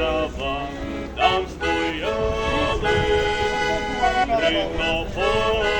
трава, там стояли, ритофон.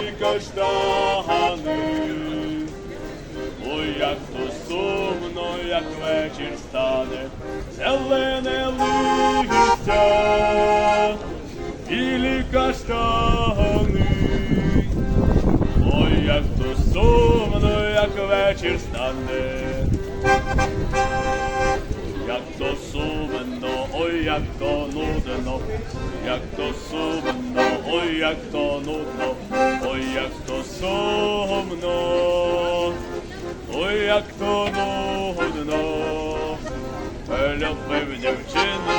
білі каштани. Ой, як то сумно, як вечір стане, зелене листя, білі каштани. Ой, як то сумно, як вечір стане. Як то сумно, ой, як то нудно, як то сумно, ой, як то нудно, ой, як то сумно, ой, як то нудно, любив дівчину